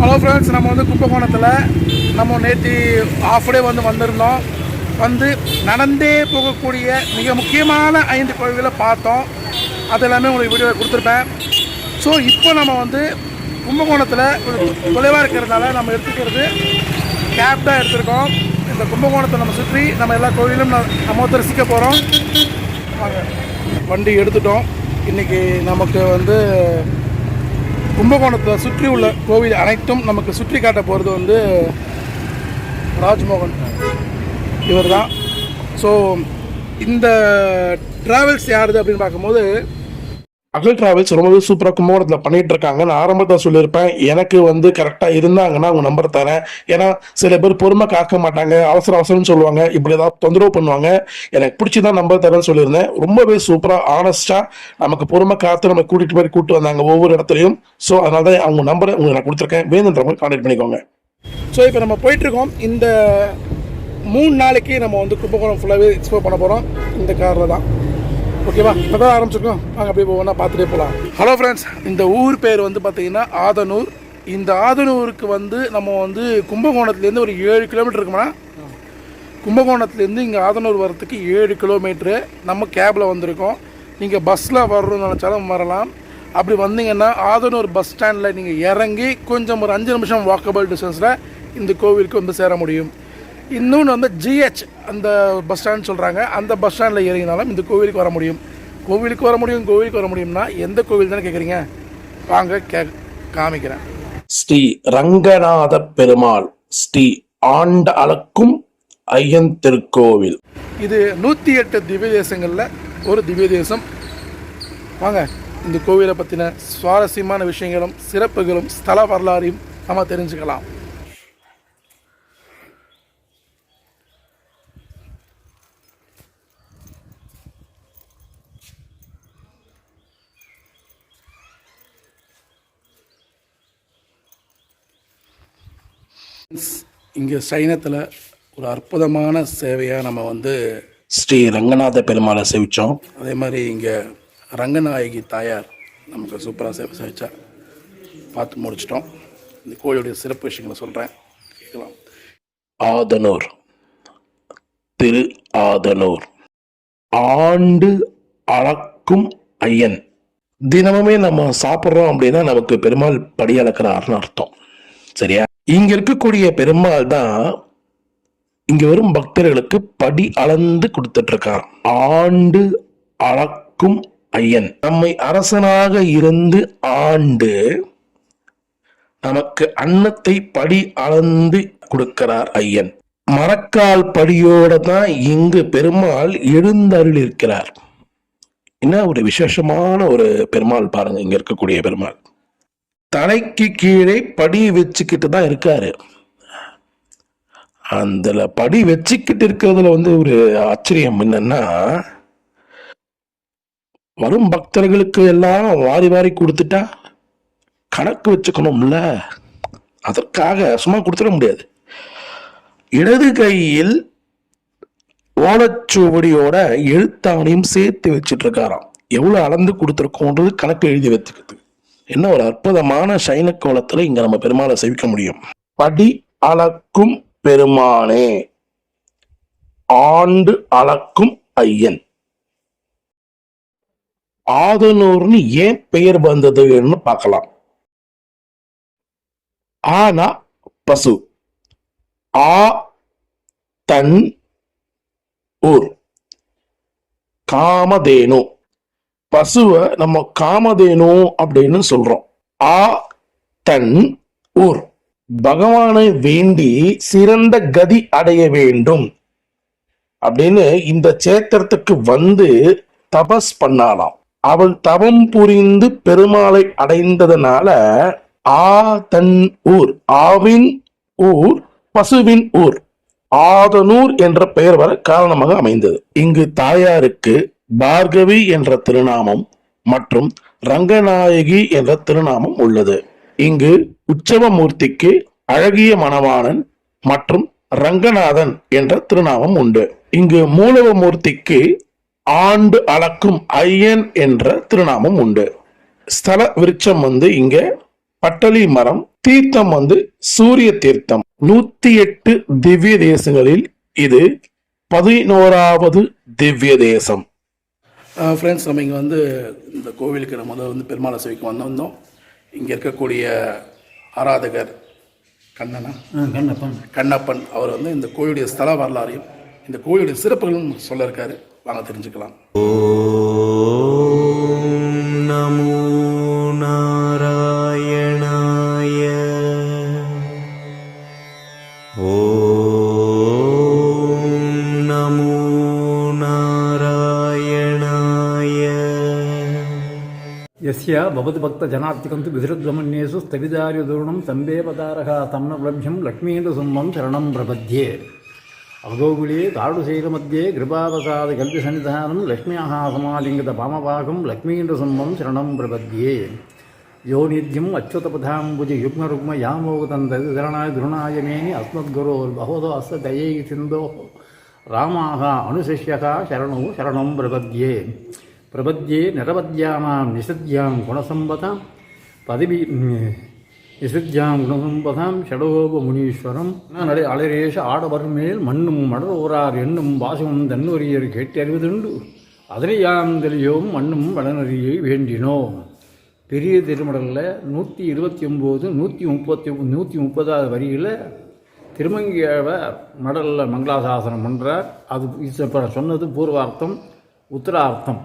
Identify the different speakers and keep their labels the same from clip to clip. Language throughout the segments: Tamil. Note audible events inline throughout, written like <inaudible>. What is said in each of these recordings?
Speaker 1: ஹலோ ஃப்ரெண்ட்ஸ் நம்ம வந்து கும்பகோணத்தில் நம்ம நேற்று ஆஃப் டே வந்து வந்திருந்தோம். வந்து நடந்தே போகக்கூடிய மிக முக்கியமான ஐந்து கோவில்களை பார்த்தோம். அது எல்லாமே உங்களுக்கு வீடியோ கொடுத்துருப்பேன். ஸோ இப்போ நம்ம வந்து கும்பகோணத்தில் தொலைவாக இருக்கிறதுனால நம்ம எடுத்துக்கிறது கேப் தான் எடுத்திருக்கோம். இந்த கும்பகோணத்தை நம்ம சுற்றி நம்ம எல்லா கோவிலும் நம்ம தரிசிக்க போகிறோம் வண்டி எடுத்துட்டோம். இன்றைக்கி நமக்கு வந்து கும்பகோணத்தை சுற்றி உள்ள கோவில் அனைத்தும் நமக்கு சுற்றி காட்ட போகிறது வந்து ராஜ்மோகன். இவர் தான் ஸோ இந்த ட்ராவல்ஸ் யாருது அப்படின்னு பார்க்கும்போது
Speaker 2: அகல் டிராவல்ஸ் ரொம்பவே சூப்பராக கும்பகோணத்தில் பண்ணிட்டு இருக்காங்க நான் ஆரம்பத்தில் சொல்லியிருப்பேன். எனக்கு வந்து கரெக்டாக இருந்தாங்கன்னா அவங்க நம்பர் தரேன். ஏன்னா சில பேர் பொறுமை காக்க மாட்டாங்க. அவசர அவசரம்னு சொல்லுவாங்க. இப்படி ஏதாவது தொந்தரவு பண்ணுவாங்க. எனக்கு பிடிச்சி தான் நம்பர் தரேன்னு சொல்லியிருந்தேன். ரொம்பவே சூப்பராக ஆனஸ்டாக நமக்கு பொறுமை காத்து நம்ம கூட்டிகிட்டு போய் கூட்டு வந்தாங்க ஒவ்வொரு இடத்துலையும். ஸோ அதனால தான் அவங்க நம்பரை உங்களுக்கு நான் கொடுத்துருக்கேன். வேணுன்றவங்க கான்டாக்ட் பண்ணிக்கோங்க.
Speaker 1: ஸோ இப்போ நம்ம போயிட்டுருக்கோம். இந்த மூணு நாளைக்கு நம்ம வந்து கும்பகோணம் ஃபுல்லாகவே எக்ஸ்ப்ளோர் பண்ண போகிறோம் இந்த காரில் தான். ஓகேவா இப்போ தான் ஆரம்பிச்சிருக்கோம். நாங்கள் அப்படியே போவோம்னா பார்த்துட்டே போகலாம் ஹலோ ஃப்ரெண்ட்ஸ் இந்த ஊர் பேர் வந்து பார்த்தீங்கன்னா ஆதனூர். இந்த ஆதனூருக்கு வந்து நம்ம வந்து கும்பகோணத்துலேருந்து ஒரு ஏழு கிலோமீட்டர் இருக்குமா? கும்பகோணத்துலேருந்து இங்கே ஆதனூர் வரத்துக்கு ஏழு கிலோமீட்ரு நம்ம கேபில் வந்திருக்கோம். நீங்கள் பஸ்ஸில் வரணும்னு நினச்சாலும் வரலாம். அப்படி வந்தீங்கன்னா ஆதனூர் பஸ் ஸ்டாண்டில் நீங்கள் இறங்கி கொஞ்சம் ஒரு அஞ்சு நிமிஷம் வாக்கபிள் டிஸ்டன்ஸில் இந்த கோவிலுக்கு வந்து சேர முடியும். இன்னொன்று வந்து ஜிஹெச் அந்த பஸ் ஸ்டாண்ட் சொல்கிறாங்க அந்த பஸ் ஸ்டாண்டில் இறங்கினாலும் இந்த கோவிலுக்கு வர முடியும். கோவிலுக்கு வர முடியும் கோவிலுக்கு வர முடியும்னா எந்த கோவில் தானே கேட்குறீங்க வாங்க கே காமிக்கிறேன்.
Speaker 2: ஸ்ரீ ரங்கநாத பெருமாள் ஸ்ரீ ஆண்ட அளக்கும் ஐயன் திருக்கோவில்.
Speaker 1: இது நூற்றி எட்டு திவ்ய தேசங்களில் ஒரு திவ்ய தேசம். வாங்க இந்த கோவிலை பற்றின சுவாரஸ்யமான விஷயங்களும் சிறப்புகளும் ஸ்தல வரலாறையும் நம்ம தெரிஞ்சுக்கலாம். இங்கே சைனத்தில் ஒரு அற்புதமான சேவையாக நம்ம வந்து
Speaker 2: ஸ்ரீ ரங்கநாத பெருமாளை சேவிச்சோம்.
Speaker 1: அதே மாதிரி இங்கே ரங்கநாயகி தாயார் நமக்கு சூப்பராக சேவை சேவிச்சா. பார்த்து முடிச்சிட்டோம். இந்த கோயிலுடைய சிறப்பு விஷயங்களை சொல்கிறேன் கேட்கலாம்.
Speaker 2: ஆதனூர். திரு ஆதனூர். ஆண்டு அளக்கும் ஐயன். தினமுமே நம்ம சாப்பிட்றோம் அப்படின்னா நமக்கு பெருமாள் படி அளக்கிறார்னு அர்த்தம் சரியா? இங்க இருக்கக்கூடிய பெருமாள் தான் இங்க வரும் பக்தர்களுக்கு படி அளந்து கொடுத்துட்டு இருக்கான் ஆண்டு அளக்கும் ஐயன். நம்மை அரசனாக இருந்து ஆண்டு நமக்கு அன்னத்தை படி அளந்து கொடுக்கிறார் ஐயன். மரக்கால் படியோட தான் இங்கு பெருமாள் எழுந்தருள் இருக்கிறார் என்ன ஒரு விசேஷமான ஒரு பெருமாள் பாருங்க இங்க இருக்கக்கூடிய பெருமாள். தலைக்கு கீழே படி வச்சுக்கிட்டு தான் இருக்காரு. அந்த படி வச்சுக்கிட்டு இருக்கிறதுல வந்து ஒரு ஆச்சரியம் என்னன்னா வரும் பக்தர்களுக்கு எல்லாம் வாரி வாரி கொடுத்துட்டா கணக்கு வச்சுக்கணும்ல. அதற்காக சும்மா கொடுத்துட முடியாது. இடது கையில் ஓலச்சுவடியோட எழுத்தாணையும் சேர்த்து வச்சிட்டு இருக்காராம். எவ்வளவு அளந்து கொடுத்துருக்கோன்றது கணக்கு எழுதி வச்சுக்கிறது. என்ன ஒரு அற்புதமான சைன கோலத்துல இங்க நம்ம பெருமாளை சேவிக்க முடியும். படி அளக்கும் பெருமானே ஆண்டு அளக்கும் ஐயன். ஆதனூர்னு ஏன் பெயர் வந்ததுன்னு பார்க்கலாம். ஆனா பசு. ஆ தன் ஊர். காமதேனு. பசுவை நம்ம காமதேனு அப்படின்னு சொல்றோம். ஆ தன் ஊர். பகவானை வேண்டி சிறந்த கதி அடைய வேண்டும். அப்படின்னு இந்த சேத்திரத்துக்கு வந்து தபஸ் பண்ணாலாம் அவள் தவம் புரிந்து பெருமாளை அடைந்ததனால ஆ தன் ஊர் ஆவின் ஊர் பசுவின் ஊர் ஆதனூர் என்ற பெயர் வர காரணமாக அமைந்தது. இங்கு தாயாருக்கு பார்கவி என்ற திருநாமம் மற்றும் ரங்கநாயகி என்ற திருநாமம் உள்ளது. இங்கு உற்சவமூர்த்திக்கு அழகிய மணவாணன் மற்றும் ரங்கநாதன் என்ற திருநாமம் உண்டு. இங்கு மூலவமூர்த்திக்கு ஆண்டு அளக்கும் ஐயன் என்ற திருநாமம் உண்டு. ஸ்தல விருட்சம் வந்து இங்க பட்டளி மரம் தீர்த்தம் வந்து சூரிய தீர்த்தம். நூத்தி எட்டு திவ்ய தேசங்களில் இது பதினோராவது திவ்ய தேசம்.
Speaker 1: ஃப்ரெண்ட்ஸ் நம்ம இங்கே வந்து இந்த கோவிலுக்கு நம்ம வந்து பெருமாளை சேவைக்கு வந்திருந்தோம் இங்கே இருக்கக்கூடிய ஆராதகர் கண்ணனா
Speaker 3: கண்ணப்பன்.
Speaker 1: கண்ணப்பன் அவர் வந்து இந்த கோயிலுடைய ஸ்தல வரலாறையும் இந்த கோயிலுடைய சிறப்புகளும் சொல்ல இருக்காரு. வாங்க தெரிஞ்சுக்கலாம்.
Speaker 4: नमो யஸ்ய பவதி பக்த ஜனாத்திகம்
Speaker 3: து விதிருத்ரமண்யேசு ஸ்தவிதாரிய தூரணம் சம்பேபதாரகா தம்னகுலபியம் லக்ஷ்மீண்டு சும்மம் சரணம் பிரபத்யே அவகோகுலே தாருடுசைலமத்தியே கிருபாவசாத கல்வி சன்னிதானம் லக்ஷ்மியாக சமாலிங்கித பாமபாகம் லக்ஷ்மீண்டு சும்மம் சரணம் பிரபத்யே யோ நித்யம் அச்சுதபதாம்புஜி யுக்மருக்ம யாமோகதந்தது திரணாய் திருணாயமேனி அஸ்மத்குரோ பகவதோ அஸ்த தயை சிந்தோ ராமாக அனுசிஷ்யகா சரணோ சரணம் பிரபத்யே பிரபத்யே நிரபத்யானாம் நிசத்யாம் குணசம்பதாம். பதவி நிசத்யாம் குணசம்பதாம் ஷடகோப முனீஸ்வரம். நடை அலரேஷ ஆடவர் மேல் மண்ணும் மடல் ஓரார் என்னும் வாசமும் தன்னுரியர் கேட்டறிவதுண்டு. அதனையாம் தெளியோம் மண்ணும் வளநறியை வேண்டினோம். பெரிய திருமடலில் நூற்றி இருபத்தி ஒம்பது நூற்றி முப்பத்தி நூற்றி முப்பதாவது வரியில் திருமங்கியாவை மடலில் மங்களாசாசனம் பண்ணுறார் அது இப்போ சொன்னது பூர்வார்த்தம் உத்தரார்த்தம்.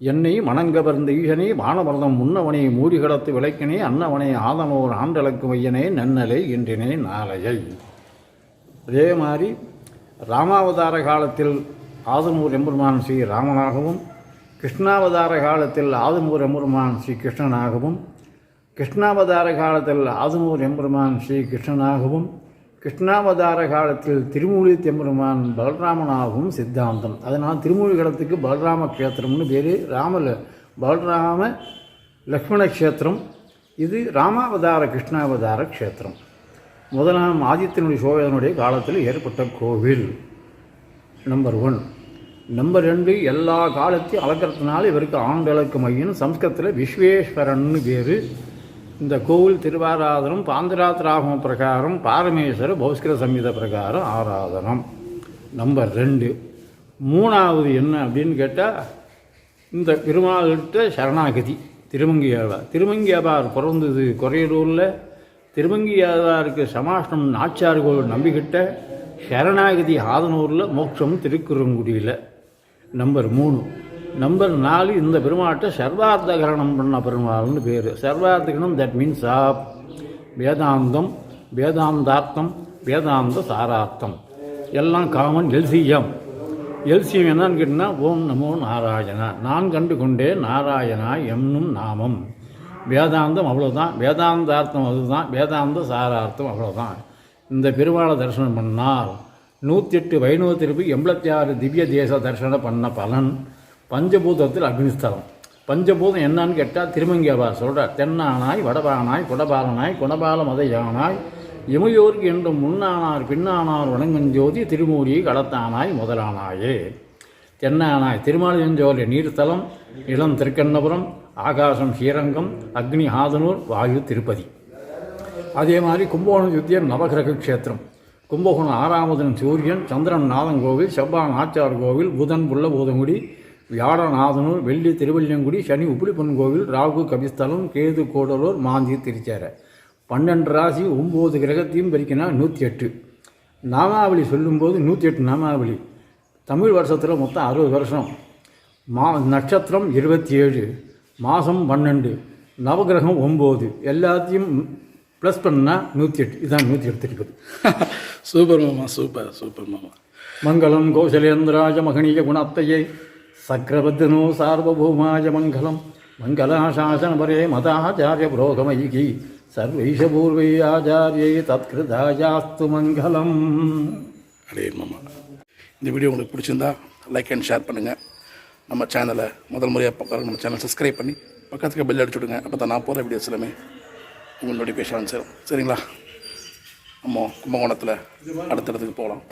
Speaker 3: என்னை மணங்கவர்ந்த ஈசனே வானவரதம் முன்னவனை மூடி கடத்து விளக்கினே அன்னவனை ஆதனோர் ஆண்டளக்கு மையனே நன்னலை இன்றினே நாளையை. அதே மாதிரி ராமாவதார காலத்தில் ஆதனூர் எம்பெருமான் ஸ்ரீ ராமனாகவும் கிருஷ்ணாவதார காலத்தில் ஆதமூர் எம்பெருமான் ஸ்ரீ கிருஷ்ணனாகவும் கிருஷ்ணாவதார காலத்தில் ஆதமூர் எம்பெருமான் ஸ்ரீ கிருஷ்ணனாகவும் கிருஷ்ணாவதார காலத்தில் திருமூலி தெம்பெருமான் பலராமனாகவும் சித்தாந்தம். அதனால் திருமூலி காலத்துக்கு பலராம கஷேத்திரம்னு பேர். ராமல பலராம லக்ஷ்மண கஷேத்திரம். இது ராமாவதார கிருஷ்ணாவதார கஷேத்திரம். முதலாம் ஆதித்தனுடைய சோழனுடைய காலத்தில் ஏற்பட்ட கோவில் நம்பர் ஒன். நம்பர் ரெண்டு எல்லா காலத்தையும் அளக்கிறதுனால இவருக்கு ஆண்டளக்கு மையம் சம்ஸ்கிருதத்தில் விஸ்வேஸ்வரன்னு பேர். இந்த கோவில் திருவாராதனம் பாந்தராத்திராகம பிரகாரம் பாரமேஸ்வர பௌஸ்கர சம்ஹித பிரகாரம் ஆராதனம். நம்பர் ரெண்டு. மூணாவது என்ன அப்படின்னு கேட்டால் இந்த பெருமாள்கிட்ட சரணாகதி திருமங்கியாழ்வார். திருமங்கியாழ்வார் பிறந்தது கொரையலூரில் திருமங்கியாழ்வாருக்கு சமாஷ்டம் நாச்சார் கோவில் நம்பிக்கிட்ட சரணாகதி ஆதனூரில் மோட்சம் திருக்குறங்குடியில். நம்பர் மூணு. நம்பர் நாலு இந்த பெருமாட்டை சர்வார்த்தகரணம் பண்ண பெருமாள்னு பேர். சர்வார்த்தகரணம் தட் மீன்ஸ் ஆப் வேதாந்தம் வேதாந்தார்த்தம் வேதாந்த சாரார்த்தம். எல்லாம் காமன் எல்சியம் எல்சியம் என்னன்னு கேட்டிங்கன்னா ஓம் நமோ நாராயணா. நான் கண்டு கொண்டே நாராயணா என்னும் நாமம். வேதாந்தம் அவ்வளோதான் வேதாந்தார்த்தம் அதுதான். வேதாந்த சாரார்த்தம் அவ்வளோதான் இந்த பெருமாளை தரிசனம் பண்ணால் நூற்றி எட்டு வைணவத்திற்கு எண்பத்தி ஆறு திவ்ய தேச தரிசனம் பண்ண பலன் பஞ்சபூதத்தில் அக்னிஸ்தலம். பஞ்சபூதம் என்னன்னு கேட்டால் திருமங்கியவார் சொல்கிறார் தென்னானாய் வடபானாய் குடபாலனாய் குணபால மதையானாய் இமையோருக்கு என்றும் முன்னானார் பின்னானார் வணங்கஞ்சோதி திருமூரியை கடத்தானாய் முதலானாயே. தென்னானாய் திருமாலியஞ்சோலை நீர்த்தலம் இளம் திருக்கண்ணபுரம் ஆகாசம் ஸ்ரீரங்கம் அக்னி ஆதனூர் வாயு திருப்பதி. அதே மாதிரி கும்பகோணம் யுத்தியர் நவகிரக க்ஷேத்திரம். கும்பகோணம் ஆறாமதன் சூரியன் சந்திரன் நாதன் கோவில் செவ்வான் நாச்சார் கோவில் புதன் புள்ள பூதங்குடி வியாழநாதனூர் வெள்ளி திருவள்ளியங்குடி சனி உப்பிலிப்பன் கோவில் ராகு கபிஸ்தலம் கேது கோடலூர் மாந்தி திருச்சேரை. பன்னெண்டு ராசி ஒம்பது கிரகத்தையும் பிரிக்கினா நூற்றி எட்டு நாமாவளி சொல்லும்போது நூற்றி எட்டு நாமாவளி. தமிழ் வருஷத்தில் மொத்தம் அறுபது வருஷம். மா நட்சத்திரம் இருபத்தி ஏழு மாதம் பன்னெண்டு நவகிரகம் ஒம்பது. எல்லாத்தையும் ப்ளஸ் பண்ணால் நூற்றி எட்டு இதுதான் நூற்றி எட்டு திருப்பதி. <laughs>
Speaker 1: சூப்பர் மாமா சூப்பர் சூப்பர் மாமா.
Speaker 3: மங்களம் கௌசலேந்திராய மகனீய குணத்தையே. சக்கரவர்த்தனோ சார்வபௌமாய மங்களம். மங்களாசாசனபரே மதாச்சாரிய புரோகமயிகி சர்வைஷபூர்வை ஆச்சாரியை தத்கிருதாயாஸ்து மங்களம்.
Speaker 1: அரே மாமா. இந்த வீடியோ உங்களுக்கு பிடிச்சிருந்தா லைக் அண்ட் ஷேர் பண்ணுங்கள் நம்ம சேனலை முதல் முறையாக பார்க்குற நம்ம சேனல் சப்ஸ்கிரைப் பண்ணி பக்கத்துக்கு பெல் அடிச்சு விடுங்க அப்போ தான் நான் போகிற வீடியோஸ் எல்லாமே உங்கள் நோட்டிஃபிகேஷன் சேரும் சரிங்களா? நம்ம கும்பகோணத்தில் அடுத்த இடத்துக்கு போகலாம்.